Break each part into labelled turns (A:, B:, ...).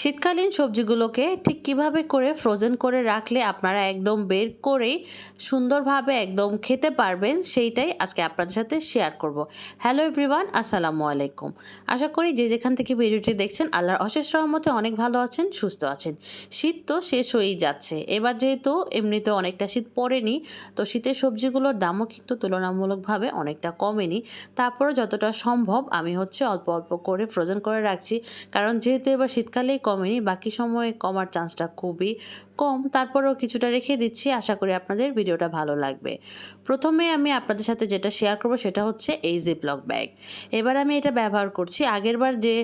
A: শীতকালীন সবজিগুলোকে ঠিক কীভাবে করে ফ্রোজেন করে রাখলে আপনারা একদম বের করেই সুন্দরভাবে একদম খেতে পারবেন, সেইটাই আজকে আপনাদের সাথে শেয়ার করব। হ্যালো এভরিওয়ান আসসালামু আলাইকুম। আশা করি যে যেখান থেকে ভিডিওটি দেখছেন, আল্লাহর অশেষ রহমতে অনেক ভালো আছেন, সুস্থ আছেন। শীত তো শেষ হয়েই যাচ্ছে। এবার যেহেতু এমনিতে অনেকটা শীত পড়েনি, তো শীতের সবজিগুলোর দামও কিন্তু তুলনামূলকভাবে অনেকটা কমেনি। তারপরে যতটা সম্ভব আমি হচ্ছে অল্প অল্প করে ফ্রোজেন করে রাখছি। কারণ যেহেতু এবার শীতকালেই কমেনি, বাকি সময়ে কমার চান্সটা খুবই কম। তারপরেও কিছুটা রেখে দিচ্ছি, আশা করি আপনাদের ভিডিওটা ভালো লাগবে। প্রথমে আমি আপনাদের সাথে যেটা শেয়ার করব সেটা হচ্ছে এই জিপলক ব্যাগ এবার আমি এটা ব্যবহার করছি। আগেরবার যে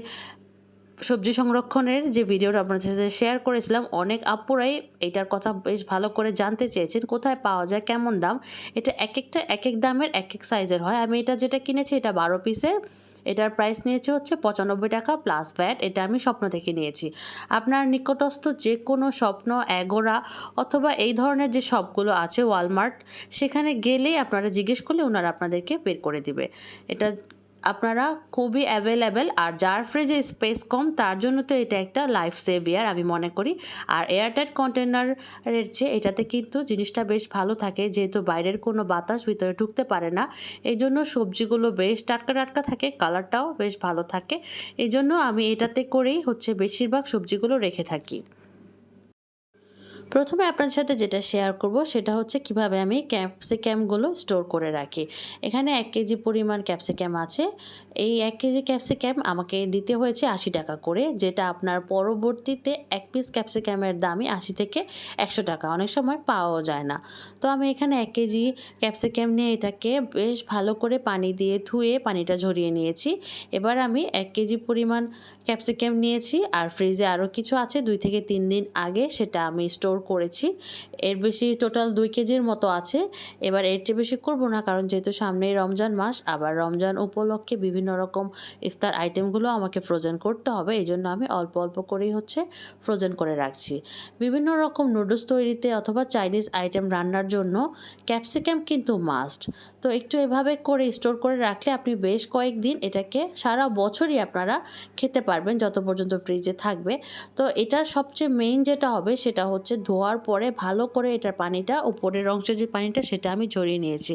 A: সবজি সংরক্ষণের যে ভিডিওটা আপনাদের সাথে শেয়ার করেছিলাম, অনেক আপুরাই এটার কথা বেশ ভালো করে জানতে চেয়েছেন, কোথায় পাওয়া যায়, কেমন দাম। এটা এক একটা এক এক দামের এক এক সাইজের হয়। আমি এটা যেটা কিনেছি, এটা বারো পিসের এটার প্রাইস নিয়েছে হচ্ছে পঁচানব্বই টাকা প্লাস ভ্যাট এটা আমি স্বপ্ন থেকে নিয়েছি। আপনার নিকটস্থ যে কোনো স্বপ্ন অ্যাগোরা অথবা এই ধরনের যে শপগুলো আছে ওয়ালমার্ট সেখানে গেলেই আপনারা জিজ্ঞেস করলে ওনারা আপনাদেরকে বের করে দিবে। এটা আপনারা খুবই অ্যাভেলেবেল আর যার ফ্রিজে স্পেস কম, তার জন্য তো এটা একটা লাইফ সেভিয়ার আমি মনে করি। আর এয়ারটাইট কন্টেনারের চেয়ে এটাতে কিন্তু জিনিসটা বেশ ভালো থাকে, যেহেতু বাইরের কোনো বাতাস ভিতরে ঢুকতে পারে না। এই জন্য সবজিগুলো বেশ টাটকা টাটকা থাকে কালারটাও বেশ ভালো থাকে। এই জন্য আমি এটাতে করেই হচ্ছে বেশিরভাগ সবজিগুলো রেখে থাকি। প্রথমে আপনাদের সাথে যেটা শেয়ার করব, সেটা হচ্ছে কীভাবে আমি ক্যাপসিক্যামগুলো স্টোর করে রাখি। এখানে এক কেজি পরিমাণ ক্যাপসিক্যাম আছে। এই এক কেজি ক্যাপসিক্যাম আমাকে দিতে হয়েছে আশি টাকা করে, যেটা আপনার পরবর্তীতে এক পিস ক্যাপসিক্যামের দামই আশি থেকে একশো টাকা। অনেক সময় পাওয়াও যায় না। তো আমি এখানে এক কেজি ক্যাপসিক্যাম নিয়ে এটাকে বেশ ভালো করে পানি দিয়ে ধুয়ে পানিটা ঝরিয়ে নিয়েছি। এবার আমি এক কেজি পরিমাণ ক্যাপসিক্যাম নিয়েছি, আর ফ্রিজে আরও কিছু আছে। দুই থেকে তিন দিন আগে সেটা আমি স্টোর করেছি। এর বেশি টোটাল দুই কেজির মতো আছে। এবার এর চেয়ে বেশি করব না, কারণ যেহেতু সামনেই রমজান মাস, আবার রমজান উপলক্ষে বিভিন্ন রকম ইফতার আইটেমগুলো আমাকে ফ্রোজেন করতে হবে। এই জন্য আমি অল্প অল্প করেই হচ্ছে ফ্রোজেন করে রাখছি। বিভিন্ন রকম নুডলস তৈরিতে অথবা চাইনিজ আইটেম রান্নার জন্য ক্যাপসিকাম কিন্তু মাস্ট তো একটু এভাবে করে স্টোর করে রাখলে আপনি বেশ কয়েকদিন এটাকে সারা বছরই আপনারা খেতে পারবেন, যত পর্যন্ত ফ্রিজে থাকবে। তো এটার সবচেয়ে মেইন যেটা হবে সেটা হচ্ছে ধোয়ার পরে ভালো করে এটার পানিটা, উপরের অংশের যে পানিটা সেটা আমি ঝরিয়ে নিয়েছি।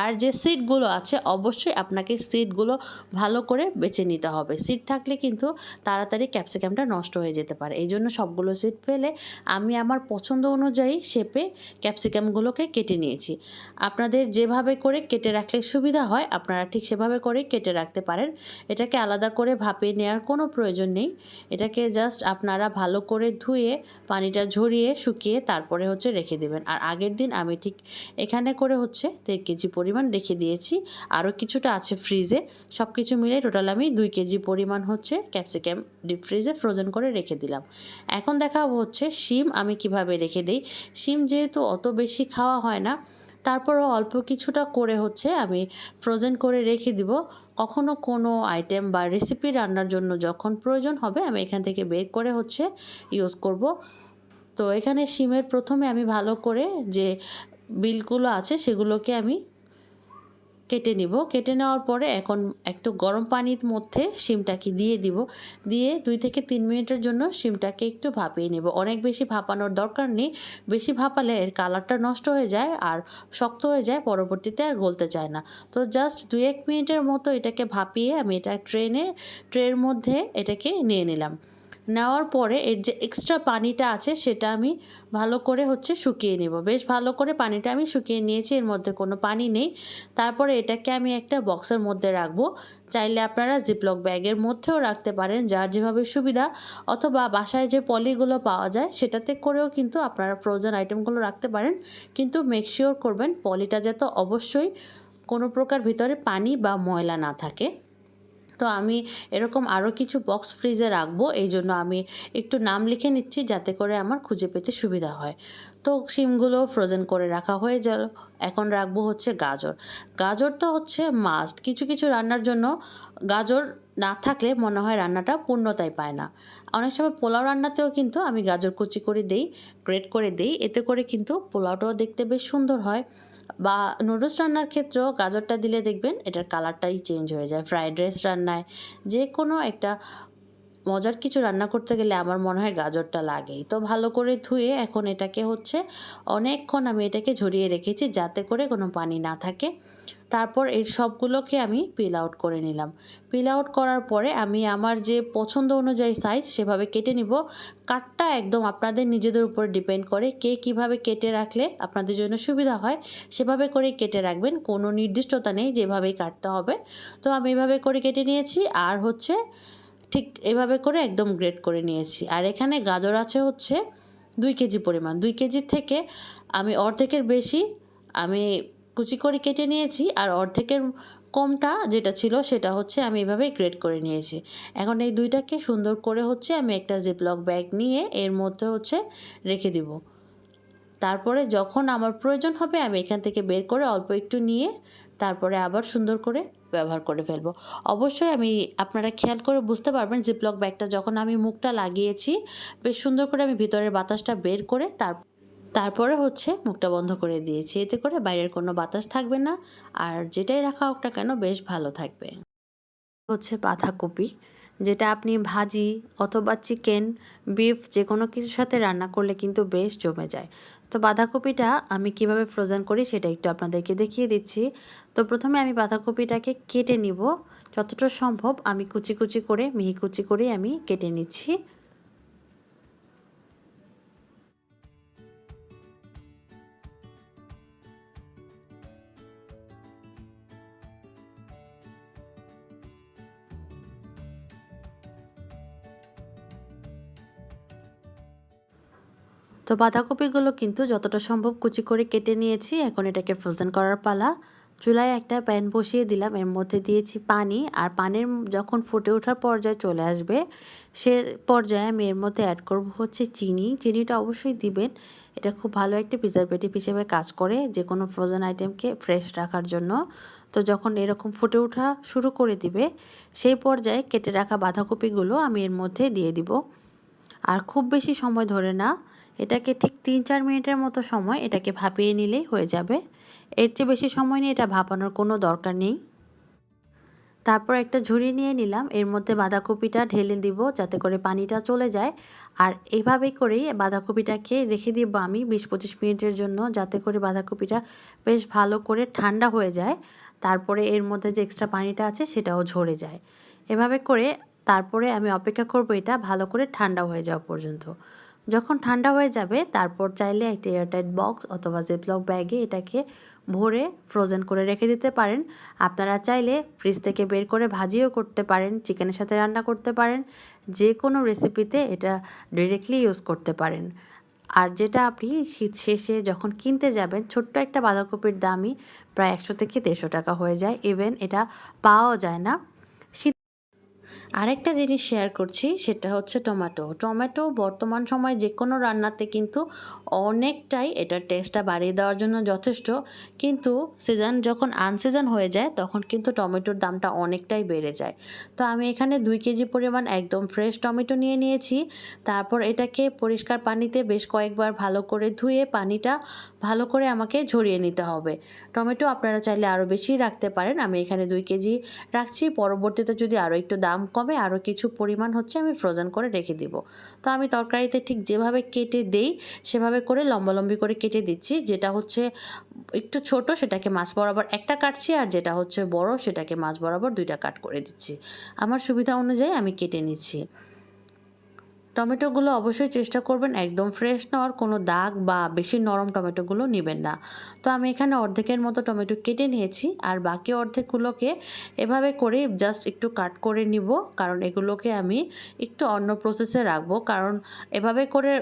A: আর যে সিটগুলো আছে, অবশ্যই আপনাকে সিটগুলো ভালো করে বেছে নিতে হবে। সিট থাকলে কিন্তু তাড়াতাড়ি ক্যাপসিকামটা নষ্ট হয়ে যেতে পারে। এই জন্য সবগুলো সিট ফেলে আমি আমার পছন্দ অনুযায়ী শেপে ক্যাপসিকামগুলোকে কেটে নিয়েছি। আপনাদের যেভাবে করে কেটে রাখলে সুবিধা হয়, আপনারা ঠিক সেভাবে করে কেটে রাখতে পারেন। এটাকে আলাদা করে ভাপিয়ে নেওয়ার কোনো প্রয়োজন নেই। এটাকে জাস্ট আপনারা ভালো করে ধুয়ে, পানিটা ঝরিয়ে শুকিয়ে তারপরে হচ্ছে রেখে দেবেন। আর আগের দিন আমি ঠিক এখানে করে হচ্ছে দেড় কেজি পরিমাণ রেখে দিয়েছি। আরও কিছুটা আছে ফ্রিজে। সব কিছু মিলে টোটাল আমি দুই কেজি পরিমাণ হচ্ছে ক্যাপসিকাম ডিপ ফ্রিজে ফ্রোজেন করে রেখে দিলাম। এখন দেখাবো হচ্ছে শিম আমি কীভাবে রেখে দিই। শিম যেহেতু অত বেশি খাওয়া হয় না, তারপরও অল্প কিছুটা করে হচ্ছে আমি ফ্রোজেন করে রেখে দিব। কখনো কোনো আইটেম বা রেসিপি রান্নার জন্য যখন প্রয়োজন হবে আমি এখান থেকে বের করে হচ্ছে ইউজ করব। তো এখানে শিমের প্রথমে আমি ভালো করে যে বিলগুলো আছে সেগুলোকে আমি কেটে নিব। কেটে নেওয়ার পরে এখন একটু গরম পানির মধ্যে শিমটাকে দিয়ে দিব। দিয়ে দুই থেকে তিন মিনিটের জন্য শিমটাকে একটু ভাপিয়ে নেব। অনেক বেশি ভাপানোর দরকার নেই। বেশি ভাপালে এর কালারটা নষ্ট হয়ে যায় আর শক্ত হয়ে যায়, পরবর্তীতে আর গলতে চায় না। তো জাস্ট দুই এক মিনিটের মতো এটাকে ভাপিয়ে আমি এটা ট্রেনে, ট্রের মধ্যে এটাকে নিয়ে নিলাম। নেওয়ার পরে এর যে এক্সট্রা পানিটা আছে সেটা আমি ভালো করে হচ্ছে শুকিয়ে নেব। বেশ ভালো করে পানিটা আমি শুকিয়ে নিয়েছি, এর মধ্যে কোনো পানি নেই। তারপরে এটাকে আমি একটা বক্সের মধ্যে রাখব। চাইলে আপনারা জিপলক ব্যাগের মধ্যেও রাখতে পারেন, যার যেভাবে সুবিধা। অথবা বাসায় যে পলিগুলো পাওয়া যায়, সেটাতে করেও কিন্তু আপনারা ফ্রোজেন আইটেমগুলো রাখতে পারেন। কিন্তু মেকশিওর করবেন পলিটা যাতে অবশ্যই কোনো প্রকার ভিতরে পানি বা ময়লা না থাকে। তো আমি এরকম আরও কিছু বক্স ফ্রিজে রাখব এই জন্য আমি একটু নাম লিখে নিচ্ছি যাতে করে আমার খুঁজে পেতে সুবিধা হয়। তো শিমগুলো ফ্রোজেন করে রাখা হয়ে গেল। এখন রাখব হচ্ছে গাজর। গাজর তো হচ্ছে মাস্ট কিছু কিছু রান্নার জন্য গাজর না থাকলে মনে হয় রান্নাটা পূর্ণতাই পায় না। অনেক সময় পোলাও রান্নাতেও কিন্তু আমি গাজর কুচি করে দেই গ্রেট করে দেই। এতে করে কিন্তু পোলাওটাও দেখতে বেশ সুন্দর হয়। বা নুডলস রান্নার ক্ষেত্রেও গাজরটা দিলে দেখবেন এটার কালারটাই চেঞ্জ হয়ে যায়। ফ্রাইড রাইস রান্নায় যে কোনো একটা মজার কিছু রান্না করতে গেলে আমার মনে হয় গাজরটা লাগেই। তো ভালো করে ধুয়ে এখন এটাকে হচ্ছে অনেকক্ষণ আমি এটাকে ঝরিয়ে রেখেছি যাতে করে কোনো পানি না থাকে। তারপর এই সবগুলোকে আমি পিল আউট করে নিলাম। পিল আউট করার পরে আমি আমার যে পছন্দ অনুযায়ী সাইজ সেভাবে কেটে নিব। কাটটা একদম আপনাদের নিজেদের উপর ডিপেন্ড করে কে কীভাবে কেটে রাখলে আপনাদের জন্য সুবিধা হয় সেভাবে করে কেটে রাখবেন। কোনো নির্দিষ্টতা নেই যেভাবেই কাটতে হবে। তো আমি এভাবে করে কেটে নিয়েছি। আর হচ্ছে ঠিক এভাবে করে একদম গ্রেড করে নিয়েছি। আর এখানে গাজর আছে হচ্ছে দুই কেজি পরিমাণ। দুই কেজির থেকে আমি অর্ধেকের বেশি আমি কুচি করে কেটে নিয়েছি আর অর্ধেকের কমটা যেটা ছিল সেটা হচ্ছে আমি এভাবে গ্রেড করে নিয়েছি। এখন এই দুইটাকে সুন্দর করে হচ্ছে আমি একটা জিপলক ব্যাগ নিয়ে এর মধ্যে হচ্ছে রেখে দিব। তারপরে যখন আমার প্রয়োজন হবে আমি এখান থেকে বের করে অল্প একটু নিয়ে তারপরে আবার সুন্দর করে ব্যবহার করে ফেলব। অবশ্যই আমি আপনারা খেয়াল করে বুঝতে পারবেন জিপলক ব্যাগটা যখন আমি মুখটা লাগিয়েছি, বেশ সুন্দর করে আমি ভিতরের বাতাসটা বের করে তার, তারপরে হচ্ছে মুখটা বন্ধ করে দিয়েছি। এতে করে বাইরের কোনো বাতাস থাকবে না আর যেটাই রাখা হোক না কেন বেশ ভালো থাকবে। হচ্ছে বাঁধাকপি, যেটা আপনি ভাজি অথবা চিকেন বিফ যে কোনো কিছুর সাথে রান্না করলে কিন্তু বেশ জমে যায়। তো বাঁধাকপিটা আমি কীভাবে ফ্রোজেন করি সেটা একটু আপনাদেরকে দেখিয়ে দিচ্ছি। তো প্রথমে আমি বাঁধাকপিটাকে কেটে নিব। যতটা সম্ভব আমি কুচি কুচি করে, মিহি কুচি করে আমি কেটে নিচ্ছি। তো বাঁধাকপিগুলো কিন্তু যতটা সম্ভব কুচি করে কেটে নিয়েছি, এখন এটাকে ফ্রোজেন করার পালা। চুলায় একটা প্যান বসিয়ে দিলাম, এর মধ্যে দিয়েছি পানি, আর পানির যখন ফুটে ওঠার পর্যায়ে চলে আসবে, সে পর্যায়ে আমি এর মধ্যে অ্যাড করব হচ্ছে চিনি। চিনিটা অবশ্যই দিবেন, এটা খুব ভালো একটা প্রিজারভেটিভ হিসেবে কাজ করে যে কোনো ফ্রোজেন আইটেমকে ফ্রেশ রাখার জন্য। তো যখন এরকম ফুটে ওঠা শুরু করে দিবে, সেই পর্যায়ে কেটে রাখা বাঁধাকপিগুলো আমি এর মধ্যে দিয়ে দিব। আর খুব বেশি সময় ধরে না এটাকে ঠিক তিন, চার মিনিটের মতো সময় এটাকে ভাপিয়ে নিলেই হয়ে যাবে। এর চেয়ে বেশি সময় নিয়ে এটা ভাপানোর কোনো দরকার নেই। তারপর একটা ঝুড়ি নিয়ে নিলাম। এর মধ্যে বাঁধাকপিটা ঢেলে দিব যাতে করে পানিটা চলে যায়। আর এভাবেই করেই বাঁধাকপিটাকে রেখে দিব আমি বিশ পঁচিশ মিনিটের জন্য যাতে করে বাঁধাকপিটা বেশ ভালো করে ঠান্ডা হয়ে যায়। তারপরে এর মধ্যে যে এক্সট্রা পানিটা আছে সেটাও ঝরে যায়। এভাবে করে তারপরে আমি অপেক্ষা করব এটা ভালো করে ঠান্ডা হয়ে যাওয়া পর্যন্ত। যখন ঠান্ডা হয়ে যাবে, তারপর চাইলে একটা এয়ারটাইট বক্স অথবা জিপলক ব্যাগে এটাকে ভরে ফ্রোজেন করে রেখে দিতে পারেন। আপনারা চাইলে ফ্রিজ থেকে বের করে ভাজিও করতে পারেন চিকেনের সাথে রান্না করতে পারেন যে কোনো রেসিপিতে এটা ডিরেক্টলি ইউজ করতে পারেন। আর যেটা আপনি শীত শেষে যখন কিনতে যাবেন, ছোট্ট একটা বাঁধাকপির দামই প্রায় একশো থেকে দেড়শো টাকা হয়ে যায়। ইভেন এটা পাওয়াও যায় না। আরেকটা জিনিস শেয়ার করছি, সেটা হচ্ছে টমেটো টমেটো বর্তমান সময়ে যে কোনো রান্নাতে কিন্তু অনেকটাই এটার টেস্টটা বাড়িয়ে দেওয়ার জন্য যথেষ্ট। কিন্তু সিজন যখন আনসিজন হয়ে যায়, তখন কিন্তু টমেটোর দামটা অনেকটাই বেড়ে যায়। তো আমি এখানে দুই কেজি পরিমাণ একদম ফ্রেশ টমেটো নিয়ে নিয়েছি। তারপর এটাকে পরিষ্কার পানিতে বেশ কয়েকবার ভালো করে ধুয়ে পানিটা ভালো করে আমাকে ঝরিয়ে নিতে হবে। টমেটো আপনারা চাইলে আরও বেশি রাখতে পারেন। আমি এখানে দুই কেজি রাখছি। পরবর্তীতে যদি আরও একটু দাম কমে আরও কিছু পরিমাণ হচ্ছে আমি ফ্রোজেন করে রেখে দিব। তো আমি তরকারিতে ঠিক যেভাবে কেটে দেই, সেভাবে করে লম্বালম্বি করে কেটে দিচ্ছি। যেটা হচ্ছে একটু ছোট, সেটাকে মাছ বরাবর একটা কাটছি, আর যেটা হচ্ছে বড়, সেটাকে মাছ বরাবর দুইটা কাট করে দিচ্ছি। আমার সুবিধা অনুযায়ী আমি কেটে নিচ্ছি। টমেটোগুলো অবশ্যই চেষ্টা করবেন একদম ফ্রেশ নেওয়ার, কোনো দাগ বা বেশি নরম টমেটোগুলো নেবেন না। তো আমি এখানে অর্ধেকের মতো টমেটো কেটে নিয়েছি, আর বাকি অর্ধেকগুলোকে এভাবে করে জাস্ট একটু কাট করে নিব, কারণ এগুলোকে আমি একটু অন্য প্রসেসে রাখব। কারণ এভাবে করে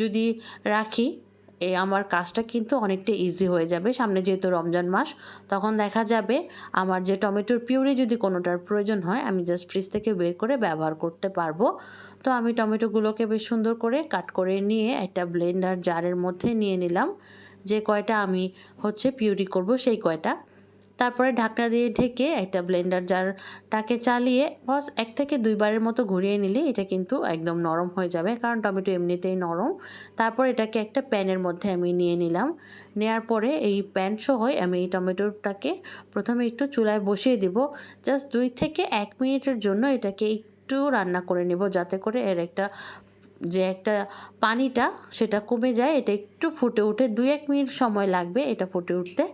A: যদি রাখি এ আমার কাজটা কিন্তু অনেকটা ইজি হয়ে যাবে। সামনে যেহেতু রমজান মাস, তখন দেখা যাবে আমার যে টমেটোর পিউরি যদি কোনোটার প্রয়োজন হয়, আমি জাস্ট ফ্রিজ থেকে বের করে ব্যবহার করতে পারব। তো আমি টমেটোগুলোকে বেশ সুন্দর করে কাট করে নিয়ে একটা ব্লেন্ডার জারের মধ্যে নিয়ে নিলাম। যে কয়টা আমি হচ্ছে পিউরি করব, সেই কয়টা। তারপরে ঢাকনা দিয়ে ঢেকে একটা ব্লেন্ডার জারটাকে চালিয়ে বস এক থেকে দুইবারের মতো ঘুরিয়ে নিলে এটা কিন্তু একদম নরম হয়ে যাবে। কারণ টমেটো এমনিতেই নরম। তারপর এটাকে একটা প্যানের মধ্যে আমি নিয়ে নিলাম। নেয়ার পরে এই প্যান সহই আমি এই টমেটোটাকে প্রথমে একটু চুলায় বসিয়ে দিব। জাস্ট দুই থেকে এক মিনিটের জন্য এটাকে একটু রান্না করে নেব। যাতে করে এর একটা যে একটা পানিটা সেটা কমে যায়, এটা একটু ফুটে উঠে দুই এক মিনিট সময় লাগবে এটা ফুটে উঠতে।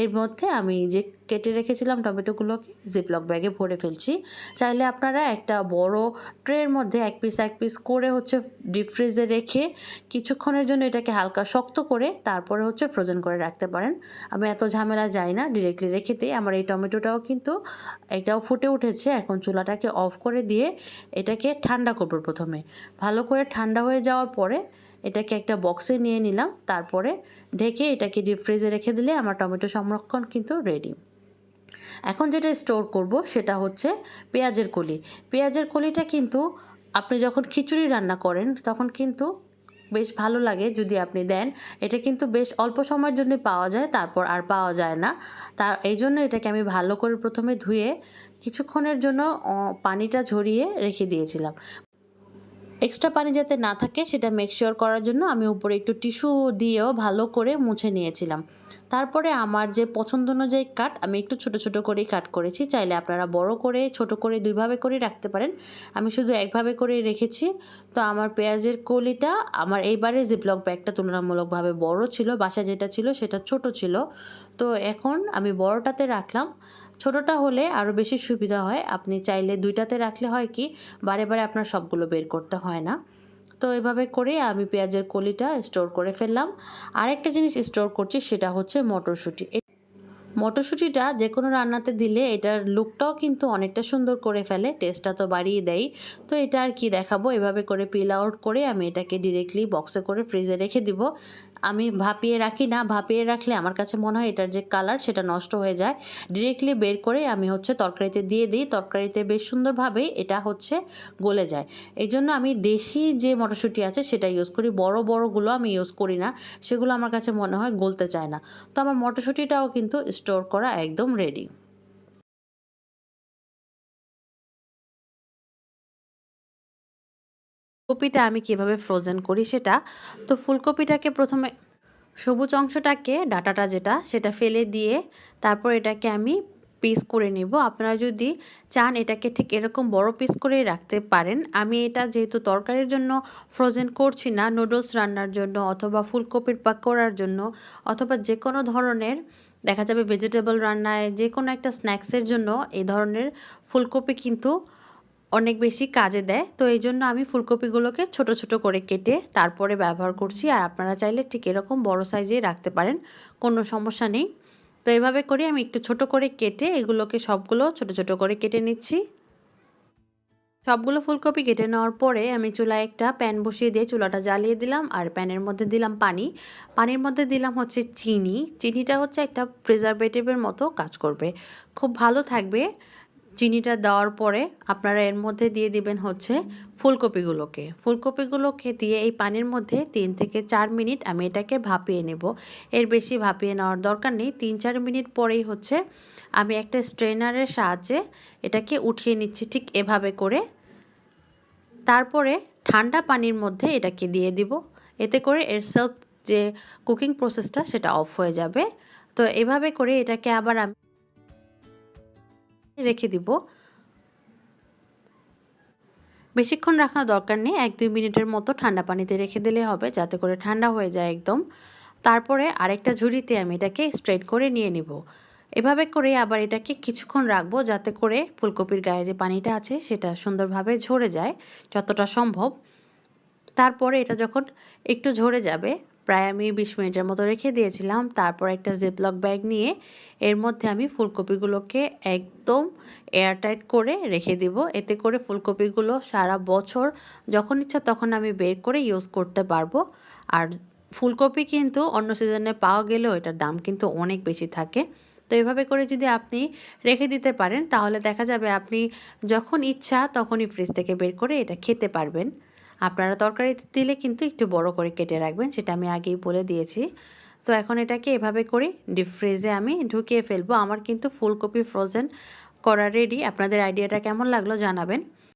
A: এর মধ্যে আমি যে কেটে রেখেছিলাম টমেটোগুলোকে জিপলক ব্যাগে ভরে ফেলছি। চাইলে আপনারা একটা বড় ট্রের মধ্যে এক পিস এক পিস করে হচ্ছে ডিপ ফ্রিজে রেখে কিছুক্ষণের জন্য এটাকে হালকা শক্ত করে তারপরে হচ্ছে ফ্রোজেন করে রাখতে পারেন। আমি এত ঝামেলা যাই না ডিরেক্টলি রেখে দিই। আমার এই টমেটোটাও কিন্তু এটাও ফুটে উঠেছে। এখন চুলাটাকে অফ করে দিয়ে এটাকে ঠান্ডা করব প্রথমে। ভালো করে ঠান্ডা হয়ে যাওয়ার পরে এটাকে একটা বক্সে নিয়ে নিলাম। তারপরে ঢেকে এটাকে ডিপ ফ্রিজে রেখে দিলে আমার টমেটো সংরক্ষণ কিন্তু রেডি এখন যেটা স্টোর করব সেটা হচ্ছে পেঁয়াজের কলি। পেঁয়াজের কলিটা কিন্তু আপনি যখন খিচুড়ি রান্না করেন তখন কিন্তু বেশ ভালো লাগে যদি আপনি দেন। এটা কিন্তু বেশ অল্প সময়ের জন্য পাওয়া যায়, তারপর আর পাওয়া যায় না। তার এই জন্য এটাকে আমি ভালো করে প্রথমে ধুয়ে কিছুক্ষণের জন্য পানিটা ঝরিয়ে রেখে দিয়েছিলাম। এক্সট্রা পানি যাতে না থাকে, সেটা মেকশিওর করার জন্য আমি উপরে একটু টিস্যু দিয়েও ভালো করে মুছে নিয়েছিলাম। তারপরে আমার যে পছন্দ অনুযায়ী কাট আমি একটু ছোট ছোট করেই কাট করেছি। চাইলে আপনারা বড় করে, ছোট করে দুইভাবে করে রাখতে পারেন। আমি শুধু একভাবে করে রেখেছি। তো আমার পেঁয়াজের কলিটা, আমার এইবারে জিপলক ব্যাগটা তুলনামূলকভাবে বড় ছিল বাসা যেটা ছিল সেটা ছোট ছিল। তো এখন আমি বড়টাতে রাখলাম। ছোটোটা হলে আরও বেশি সুবিধা হয়। আপনি চাইলে দুইটাতে রাখলে হয় কি, বারে বারে আপনার সবগুলো বের করতে হয় না। তো এভাবে করে আমি পেঁয়াজের কলিটা স্টোর করে ফেললাম। আরেকটা জিনিস স্টোর করছি, সেটা হচ্ছে মটরশুঁটি। মটরশুঁটিটা যে কোনো রান্নাতে দিলে এটার লুকটাও কিন্তু অনেকটা সুন্দর করে ফেলে, টেস্টটা তো বাড়িয়ে দেয়। তো এটা আর কি দেখাবো, এভাবে করে পিল আউট করে আমি এটাকে ডিরেক্টলি বক্সে করে ফ্রিজে রেখে দিব। আমি ভাপিয়ে রাখি না, ভাপিয়ে রাখলে আমার কাছে মনে হয় এটার যে কালার সেটা নষ্ট হয়ে যায়। ডিরেক্টলি বের করে আমি হচ্ছে তরকারিতে দিয়ে দিই, তরকারিতে বেশ সুন্দরভাবেই এটা হচ্ছে গলে যায়। এই জন্য আমি দেশি যে মটরশুঁটি আছে সেটা ইউজ করি, বড় বড়গুলো আমি ইউজ করি না, সেগুলো আমার কাছে মনে হয় গলতে চায় না। তো আমার মটরশুঁটিটাও কিন্তু স্টোর করা একদম রেডি কপিটা আমি কীভাবে ফ্রোজেন করি সেটা? তো ফুলকপিটাকে প্রথমে সবুজ অংশটাকে, ডাটাটা যেটা, সেটা ফেলে দিয়ে তারপর এটাকে আমি পিস করে নিব। আপনারা যদি চান এটাকে ঠিক এরকম বড় পিস করে রাখতে পারেন। আমি এটা যেহেতু তরকারির জন্য ফ্রোজেন করছি না নুডলস রান্নার জন্য অথবা ফুলকপির পাকোড়ার জন্য অথবা যে কোনো ধরনের, দেখা যাবে ভেজিটেবল রান্নায় যে কোনো একটা স্ন্যাক্সের জন্য এই ধরনের ফুলকপি কিন্তু অনেক বেশি কাজে দেয়। তো এই জন্য আমি ফুলকপিগুলোকে ছোট ছোট করে কেটে তারপরে ব্যবহার করছি। আর আপনারা চাইলে ঠিক এরকম বড় সাইজে রাখতে পারেন, কোনো সমস্যা নেই। তো এভাবে করে আমি একটু ছোট করে কেটে এগুলোকে সবগুলো ছোট ছোট করে কেটে নিচ্ছি। সবগুলো ফুলকপি কেটে নেওয়ার পরে আমি চুলায় একটা প্যান বসিয়ে দিয়ে চুলাটা জ্বালিয়ে দিলাম। আর প্যানের মধ্যে দিলাম পানি। পানির মধ্যে দিলাম হচ্ছে চিনি। চিনিটা হচ্ছে একটা প্রিজারভেটিভের মতো কাজ করবে। খুব ভালো থাকবে। চিনিটা দেওয়ার পরে আপনারা এর মধ্যে দিয়ে দিবেন হচ্ছে ফুলকপিগুলোকে। ফুলকপিগুলোকে দিয়ে এই পানির মধ্যে তিন থেকে চার মিনিট আমি এটাকে ভাপিয়ে নেব। এর বেশি ভাপিয়ে নেওয়ার দরকার নেই। তিন চার মিনিট পরেই হচ্ছে আমি একটা স্ট্রেনারের সাহায্যে এটাকে উঠিয়ে নিচ্ছি ঠিক এভাবে করে। তারপরে ঠান্ডা পানির মধ্যে এটাকে দিয়ে দিব। এতে করে এর সেলফ যে কুকিং প্রসেসটা সেটা অফ হয়ে যাবে। তো এভাবে করে এটাকে আবার আমি রেখে দিব। বেশিক্ষণ রাখা দরকার নেই, এক দুই মিনিটের মতো ঠান্ডা পানিতে রেখে দিলে হবে, যাতে করে ঠান্ডা হয়ে যায় একদম। তারপরে আরেকটা ঝুড়িতে আমি এটাকে স্ট্রেট করে নিয়ে নিব। এভাবে করে আবার এটাকে কিছুক্ষণ রাখব, যাতে করে ফুলকপির গায়ে যে পানিটা আছে, সেটা সুন্দরভাবে ঝরে যায়, যতটা সম্ভব। তারপরে এটা যখন একটু ঝরে যাবে প্রায় আমি বিশ মিনিটের মতো রেখে দিয়েছিলাম। তারপর একটা জিপলক ব্যাগ নিয়ে এর মধ্যে আমি ফুলকপিগুলোকে একদম এয়ারটাইট করে রেখে দিব। এতে করে ফুলকপিগুলো সারা বছর যখন ইচ্ছা তখন আমি বের করে ইউজ করতে পারব। আর ফুলকপি কিন্তু অন্য সিজনে পাওয়া গেলেও এটার দাম কিন্তু অনেক বেশি থাকে। তো এভাবে করে যদি আপনি রেখে দিতে পারেন, তাহলে দেখা যাবে আপনি যখন ইচ্ছা তখনই ফ্রিজ থেকে বের করে এটা খেতে পারবেন। আপনারা তরকারি দিলে কিন্তু একটু বড় করে কেটে রাখবেন, সেটা আমি আগেই বলে দিয়েছি। তো এখন এটাকে এভাবে করে ডিপ ফ্রিজে আমি ঢুকিয়ে ফেলব। আমার কিন্তু ফুলকপি ফ্রোজেন করা রেডি আপনাদের আইডিয়াটা কেমন লাগল জানাবেন।